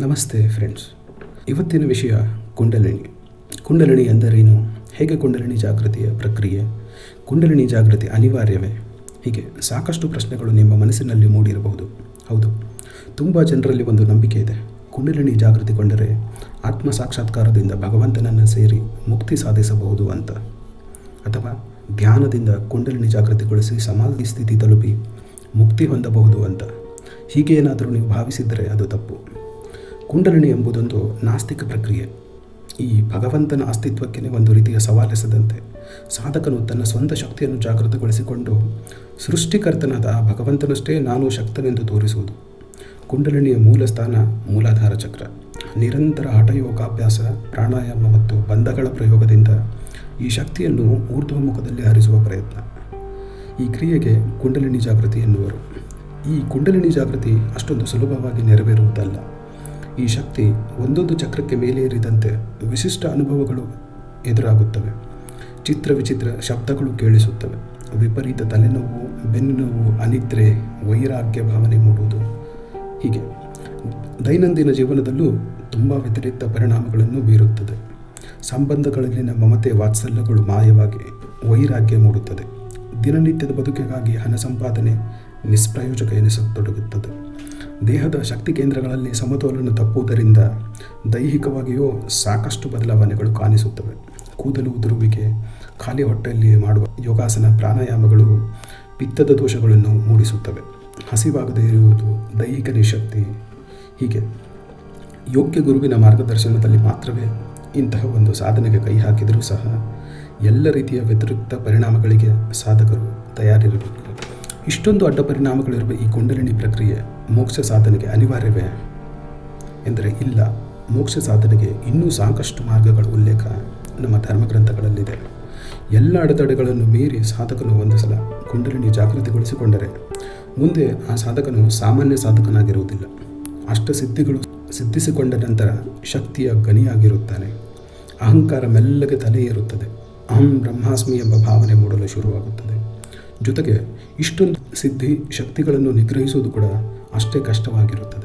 ನಮಸ್ತೆ ಫ್ರೆಂಡ್ಸ್ ಇವತ್ತಿನ ವಿಷಯ ಕುಂಡಲಿನಿ ಕುಂಡಲಿನಿ ಎಂದರೇನು? ಹೇಗೆ ಕುಂಡಲಿನಿ ಜಾಗೃತಿಯ ಪ್ರಕ್ರಿಯೆ? ಕುಂಡಲಿನಿ ಜಾಗೃತಿ ಅನಿವಾರ್ಯವೇ? ಹೀಗೆ ಸಾಕಷ್ಟು ಪ್ರಶ್ನೆಗಳು ನಿಮ್ಮ ಮನಸ್ಸಿನಲ್ಲಿ ಮೂಡಿರಬಹುದು. ಹೌದು, ತುಂಬ ಜನರಲ್ಲಿ ಒಂದು ನಂಬಿಕೆ ಇದೆ. ಕುಂಡಲಿನಿ ಜಾಗೃತಿಗೊಂಡರೆ ಆತ್ಮ ಸಾಕ್ಷಾತ್ಕಾರದಿಂದ ಭಗವಂತನನ್ನು ಸೇರಿ ಮುಕ್ತಿ ಸಾಧಿಸಬಹುದು ಅಂತ. ಅಥವಾ ಧ್ಯಾನದಿಂದ ಕುಂಡಲಿನಿ ಜಾಗೃತಿಗೊಳಿಸಿ ಸಮಾಧಿ ಸ್ಥಿತಿ ತಲುಪಿ ಮುಕ್ತಿ ಹೊಂದಬಹುದು ಅಂತ. ಹೀಗೆ ಏನಾದರೂ ನೀವು ಭಾವಿಸಿದರೆ ಅದು ತಪ್ಪು. ಕುಂಡಲಿನಿ ಎಂಬುದೊಂದು ನಾಸ್ತಿಕ ಪ್ರಕ್ರಿಯೆ. ಈ ಭಗವಂತನ ಅಸ್ತಿತ್ವಕ್ಕೆ ಒಂದು ರೀತಿಯ ಸವಾಲೆಸದಂತೆ ಸಾಧಕನು ತನ್ನ ಸ್ವಂತ ಶಕ್ತಿಯನ್ನು ಜಾಗೃತಗೊಳಿಸಿಕೊಂಡು ಸೃಷ್ಟಿಕರ್ತನಾದ ಆ ಭಗವಂತನಷ್ಟೇ ನಾನು ಶಕ್ತನೆಂದು ತೋರಿಸುವುದು. ಕುಂಡಲಿನಿಯ ಮೂಲ ಸ್ಥಾನ ಮೂಲಾಧಾರ ಚಕ್ರ. ನಿರಂತರ ಹಠಯೋಗಾಭ್ಯಾಸ, ಪ್ರಾಣಾಯಾಮ ಮತ್ತು ಬಂಧಗಳ ಪ್ರಯೋಗದಿಂದ ಈ ಶಕ್ತಿಯನ್ನು ಊರ್ಧ್ವಮುಖದಲ್ಲಿ ಹರಿಸುವ ಪ್ರಯತ್ನ. ಈ ಕ್ರಿಯೆಗೆ ಕುಂಡಲಿನಿ ಜಾಗೃತಿ ಎನ್ನುವರು. ಈ ಕುಂಡಲಿನಿ ಜಾಗೃತಿ ಅಷ್ಟೊಂದು ಸುಲಭವಾಗಿ ನೆರವೇರುವುದಲ್ಲ. ಈ ಶಕ್ತಿ ಒಂದೊಂದು ಚಕ್ರಕ್ಕೆ ಮೇಲೇರಿದಂತೆ ವಿಶಿಷ್ಟ ಅನುಭವಗಳು ಎದುರಾಗುತ್ತವೆ. ಚಿತ್ರ ವಿಚಿತ್ರ ಶಬ್ದಗಳು ಕೇಳಿಸುತ್ತವೆ. ವಿಪರೀತ ತಲೆನೋವು ಬೆನ್ನು ನೋವು ಅನಿದ್ರೆ, ವೈರಾಗ್ಯ ಭಾವನೆ ಮೂಡುವುದು. ಹೀಗೆ ದೈನಂದಿನ ಜೀವನದಲ್ಲೂ ತುಂಬ ವ್ಯತಿರಿಕ್ತ ಪರಿಣಾಮಗಳನ್ನು ಬೀರುತ್ತದೆ. ಸಂಬಂಧಗಳಲ್ಲಿನ ಮಮತೆ ವಾತ್ಸಲ್ಯಗಳು ಮಾಯವಾಗಿ ವೈರಾಗ್ಯ ಮೂಡುತ್ತದೆ. ದಿನನಿತ್ಯದ ಬದುಕಿಗಾಗಿ ಹಣ ಸಂಪಾದನೆ ನಿಷ್ಪ್ರಯೋಜಕ ಎನಿಸತೊಡಗುತ್ತದೆ. ದೇಹದ ಶಕ್ತಿ ಕೇಂದ್ರಗಳಲ್ಲಿ ಸಮತೋಲನ ತಪ್ಪುವುದರಿಂದ ದೈಹಿಕವಾಗಿಯೂ ಸಾಕಷ್ಟು ಬದಲಾವಣೆಗಳು ಕಾಣಿಸುತ್ತವೆ. ಕೂದಲು ಉದುರುವಿಕೆ, ಖಾಲಿ ಹೊಟ್ಟೆಯಲ್ಲಿ ಮಾಡುವ ಯೋಗಾಸನ ಪ್ರಾಣಾಯಾಮಗಳು ಪಿತ್ತದ ದೋಷಗಳನ್ನು ಮೂಡಿಸುತ್ತವೆ. ಹಸಿವಾಗದೇ ಇರುವುದು ದೈಹಿಕ ನಿಶಕ್ತಿ. ಹೀಗೆ ಯೋಗ್ಯ ಗುರುವಿನ ಮಾರ್ಗದರ್ಶನದಲ್ಲಿ ಮಾತ್ರವೇ ಇಂತಹ ಒಂದು ಸಾಧನೆಗೆ ಕೈ ಹಾಕಿದರೂ ಸಹ ಎಲ್ಲ ರೀತಿಯ ವ್ಯತಿರಿಕ್ತ ಪರಿಣಾಮಗಳಿಗೆ ಸಾಧಕರು ತಯಾರಿರಬೇಕು. ಇಷ್ಟೊಂದು ಅಡ್ಡ ಪರಿಣಾಮಗಳಿರುವ ಈ ಕುಂಡಲಿನಿ ಪ್ರಕ್ರಿಯೆ ಮೋಕ್ಷ ಸಾಧನೆಗೆ ಅನಿವಾರ್ಯವೇ? ಎಂದರೆ ಇಲ್ಲ, ಮೋಕ್ಷ ಸಾಧನೆಗೆ ಇನ್ನೂ ಸಾಕಷ್ಟು ಮಾರ್ಗಗಳ ಉಲ್ಲೇಖ ನಮ್ಮ ಧರ್ಮಗ್ರಂಥಗಳಲ್ಲಿದೆ. ಎಲ್ಲ ಅಡೆತಡೆಗಳನ್ನು ಮೀರಿ ಸಾಧಕನು ಒಂದು ಸಲ ಕುಂಡಲಿನಿ ಜಾಗೃತಿಗೊಳಿಸಿಕೊಂಡರೆ, ಮುಂದೆ ಆ ಸಾಧಕನು ಸಾಮಾನ್ಯ ಸಾಧಕನಾಗಿರುವುದಿಲ್ಲ. ಅಷ್ಟ ಸಿದ್ಧಿಗಳು ಸಿದ್ಧಿಸಿಕೊಂಡ ನಂತರ ಶಕ್ತಿಯ ಗನಿಯಾಗಿರುತ್ತಾನೆ ಅಹಂಕಾರ ಮೆಲ್ಲಗೆ ತಲೆ ಇರುತ್ತದೆ ಅಹಂ ಬ್ರಹ್ಮಾಸ್ಮಿ ಎಂಬ ಭಾವನೆ ಮೂಡಲು ಶುರುವಾಗುತ್ತದೆ. ಜೊತೆಗೆ ಇಷ್ಟೊಂದು ಸಿದ್ಧಿ ಶಕ್ತಿಗಳನ್ನು ನಿಗ್ರಹಿಸುವುದು ಕೂಡ ಅಷ್ಟೇ ಕಷ್ಟವಾಗಿರುತ್ತದೆ